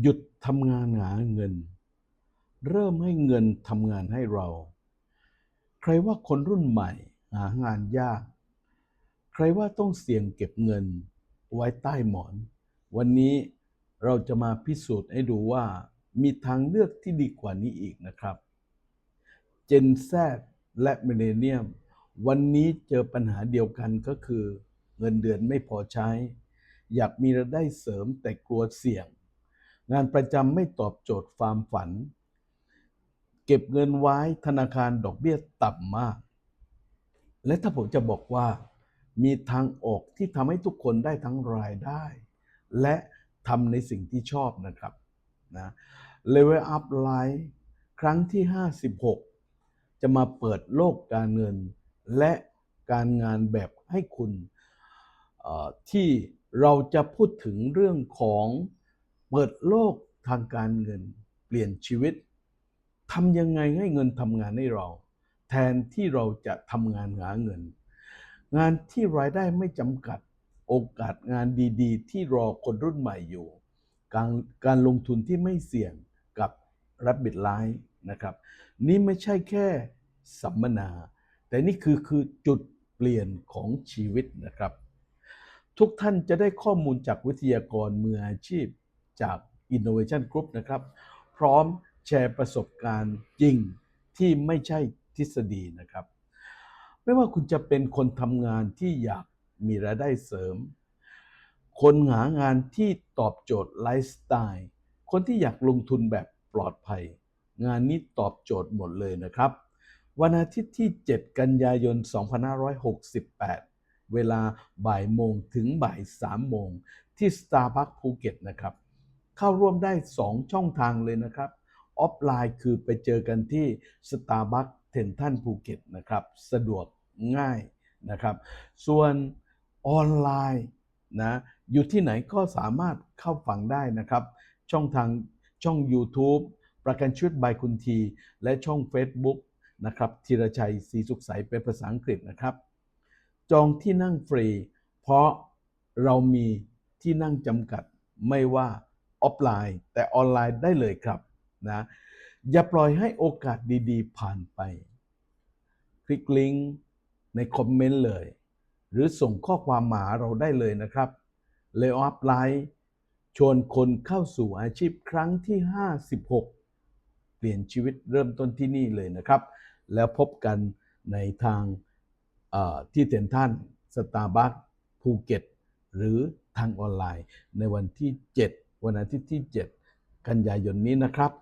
หยุดทำงานหาเงิน เริ่มให้เงินทำงานให้เรา ใครว่าคนรุ่นใหม่หางานยาก ใครว่าต้องเสี่ยงเก็บเงินไว้ใต้หมอน วันนี้เราจะมาพิสูจน์ให้ดูว่ามีทางเลือกที่ดีกว่านี้อีกนะครับ Gen Z และ Millennium วันนี้เจอปัญหาเดียวกันก็คือ เงินเดือนไม่พอใช้ อยากมีรายได้เสริมแต่กลัวเสี่ยง งานประจำไม่ตอบโจทย์ความฝัน เก็บเงินไว้ธนาคารดอกเบี้ยต่ำมาก และถ้าผมจะบอกว่า มีทางออกที่ทำให้ทุกคนได้ทั้งรายได้ และทำในสิ่งที่ชอบนะครับนะ Level Up Life ครั้งที่ 56 จะมาเปิดโลกการเงิน และการงานแบบให้คุณที่เราจะพูดถึงเรื่องของ เปิดโลกทางการเงิน เปลี่ยนชีวิตทำยังไงให้เงินทำงานให้เรา แทนที่เราจะทำงานหาเงิน งานที่รายได้ไม่จำกัดโอกาสงานดีๆ ที่รอคนรุ่นใหม่อยู่ การการลงทุนที่ไม่เสี่ยงกับ Rabbit Line นะครับ นี่ไม่ใช่แค่สัมมนา แต่นี่คือคือจุดเปลี่ยนของชีวิตนะครับ ทุกท่านจะได้ข้อมูลจากวิทยากรมืออาชีพ จาก Innovation Group นะครับ พร้อมแชร์ประสบการณ์จริงที่ไม่ใช่ทฤษฎีนะครับ ไม่ว่าคุณจะเป็นคนทำงานที่อยากมีรายได้เสริม คนหางานที่ตอบโจทย์ไลฟ์สไตล์ คนที่อยากลงทุนแบบปลอดภัย งานนี้ตอบโจทย์หมดเลยนะครับ วันอาทิตย์ที่ 7 กันยายน 2568 เวลาบ่ายโมงถึงบ่าย3โมงที่ Starbucks ภูเก็ตนะครับ เข้าร่วมได้ 2 ช่องทางเลยนะครับ ออฟไลน์คือไปเจอกันที่ Starbucks เทนทันภูเก็ตนะครับ สะดวกง่ายนะครับ ส่วนออนไลน์นะอยู่ที่ไหนก็สามารถเข้าฟังได้นะครับ ช่องทางช่อง YouTube ประกันชีวิตบายคุณที และช่อง Facebook นะครับธีรชัยศรีสุขใสเป็นภาษาอังกฤษนะครับ จองที่นั่งฟรี เพราะเรามีที่นั่งจำกัดไม่ว่า ออฟไลน์ แต่ออนไลน์ได้เลยครับนะอย่าปล่อยให้โอกาสดีๆ ผ่านไป คลิกลิงก์ในคอมเมนต์เลย หรือส่งข้อความมาหาเราได้เลยนะครับเลออฟไลน์ชวนคนเข้าสู่อาชีพครั้งที่ 56 เปลี่ยนชีวิตเริ่มต้นที่นี่เลยนะครับ แล้วพบกันในทางที่เซ็นทรัลสตาร์บัคภูเก็ต หรือทางออนไลน์ในวันที่ 7 วันอาทิตย์ที่ 7 กันยายนนี้นะครับ